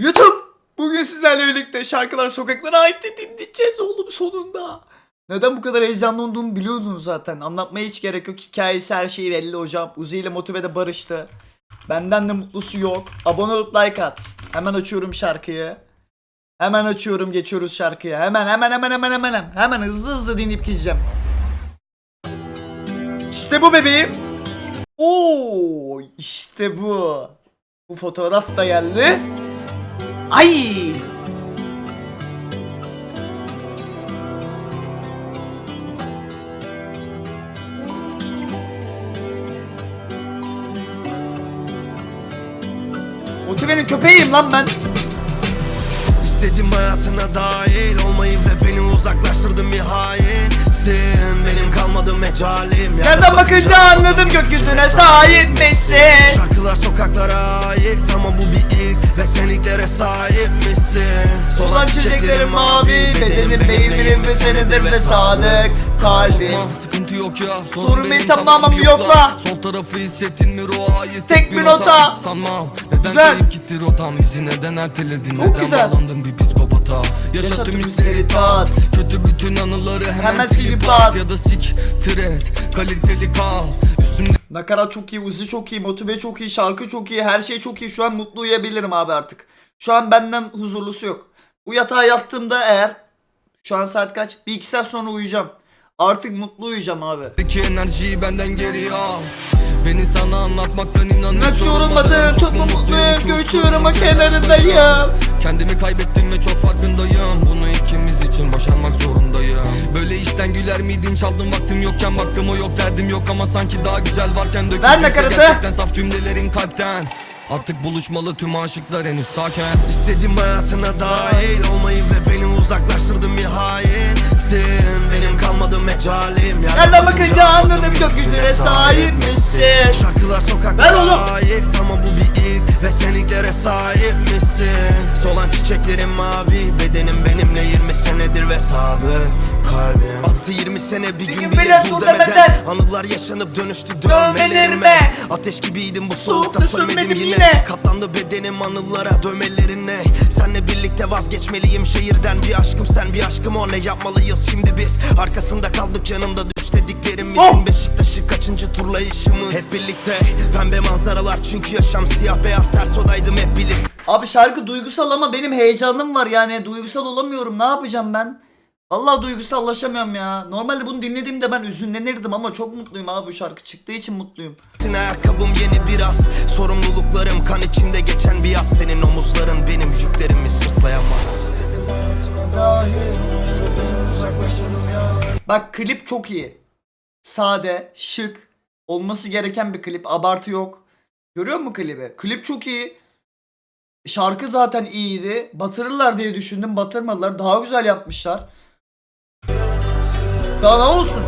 YouTube bugün sizlerle birlikte şarkılar sokaklara ait dinleyeceğiz oğlum sonunda. Neden bu kadar heyecanlı olduğumu biliyordunuz zaten. Anlatmaya hiç gerek yok. Hikayesi her şeyi belli hocam. Uzi ile Motive de barıştı. Benden de mutlusu yok. Abone olup like at. Hemen açıyorum şarkıyı. Hemen açıyorum geçiyoruz şarkıya. Hemen hemen hemen hemen hemen hemen. Hemen hızlı hızlı dinleyip gideceğim. İşte bu bebeğim. Oo işte bu. Bu fotoğraf da geldi. Ay! Motivenin köpeğiyim lan ben. İstedim hayatına dahil olmayı ve beni uzaklaştırdın bir hainsin Benim kalmadı mecalim Nereden bakınca anladım gökyüzüne sahip misin? Şarkılar sokaklara ait ama ilklere sahip misin? Solan çiçeklerim mavi, bedenim beynirim ve senindir ve sadık kalbim. Korkma, sıkıntı yok ya Sorun benim tamamım yokla. Sol tarafı hissettin mi ruha ait Tek bir nota. Sanmam neden Güzel. kayıp gitti rotam bizi neden erteledin Çok neden güzel. bağlandın bir psikopata Yaşa tüm hisleri tat. Kötü bütün anıları hemen, Hemen silip at. Ya da siktir et kaliteli kal Nakarat çok iyi, Uzi çok iyi, Motive çok iyi, şarkı çok iyi, her şey çok iyi. Şu an mutlu uyuyabilirim abi artık. Şu an benden huzurlusu yok. Bu yatağa yattığımda eğer şu an saat kaç? Bir iki saat sonra uyuyacağım. Artık mutlu uyuyacağım abi. Ki enerjiyi benden geri al Beni sana anlatmaktan inan hiç Nasıl yorulmadın? yorulmadım. Çok mu mutluyum uçurumun kenarındayım. Kendimi kaybettim ve çok farkındayım Bunu ikimiz için zorundayım işten güler miydin çaldım vaktim yokken Baktım o yok derdim yok. Ama sanki daha güzel varken Döküldüyse gerçekten saf cümlelerin kalpten. Artık buluşmalı tüm aşıklar henüz sakin. İstedim hayatına dahil olmayı ve beni uzaklaştırdın bir hainsin Benim kalmadı mecalim. Nereden bakınca anladım gökyüzüne sahip misin? Şarkılar sokaklara ait ama bu bir ilk ve sen ilklere sahip misin? Solan çiçeklerim mavi bedenim benimle 20 senedir ve sadık kalbim. Attı 20 sene bir, gün, bile dur demeden. Anılar yaşanıp dönüştü Dövmelerime. Ateş gibiydim bu soğukta sönmedim yine. Katlandı bedenim anılara dövmelerine. Senle birlikte vazgeçmeliyim şehirden. Bir aşkım sen bir aşkım o. Ne yapmalıyız şimdi biz? Arkasında kaldık yanında düş dediklerimizin Oh! Beşiktaş'ı kaçıncı turlayışımız? Hep birlikte pembe manzaralar çünkü yaşam siyah beyaz ters odaydım hep bilirsin Abi şarkı duygusal ama benim heyecanım var yani. Duygusal olamıyorum. Ne yapacağım ben? Vallahi duygusallaşamıyorum ya. Normalde bunu dinlediğimde ben üzünlenirdim ama çok mutluyum abi bu şarkı çıktığı için mutluyum. Ayakkabım yeni biraz Sorumluluklarım kan içinde geçen bir yaz Senin omuzların benim yüklerimi sırtlayamaz Bak klip çok iyi. Sade, şık, olması gereken bir klip. Abartı yok. Görüyor musun klibi? Klip çok iyi. Şarkı zaten iyiydi. Batırırlar diye düşündüm. Batırmadılar. Daha güzel yapmışlar. Daha ne olsun?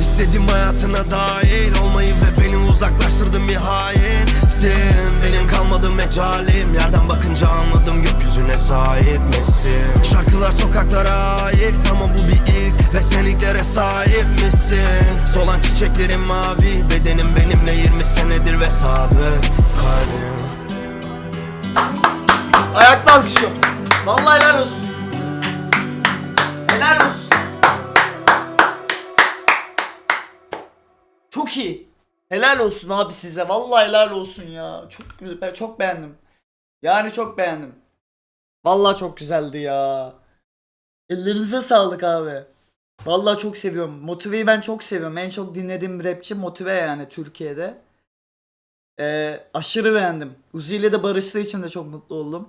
İstedim hayatına dahil olmayı ve beni uzaklaştırdın bir hainsin Benim kalmadı mecalim. Yerden bakınca anladım gökyüzüne sahip misin? Şarkılar sokaklara ait ama bu bir ilk ve sen ilklere sahip misin? Solan çiçeklerim mavi bedenim benimle 20 senedir ve sadık kalbim. Ayakta alkışlıyorum. Vallahi Çok iyi. Helal olsun abi size. Vallahi helal olsun ya. Çok güzel. Ben çok beğendim. Yani çok beğendim. Vallahi çok güzeldi ya. Ellerinize sağlık abi. Vallahi çok seviyorum. Motive'yi ben çok seviyorum. En çok dinlediğim rapçi Motive yani Türkiye'de. Ee, aşırı beğendim. Uzi ile de barıştığı için de çok mutlu oldum.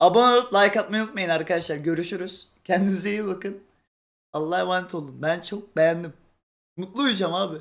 Abone olup like atmayı unutmayın arkadaşlar. Görüşürüz. Kendinize iyi bakın. Allah'a emanet olun. Ben çok beğendim. Mutlu uyuyacağım abi.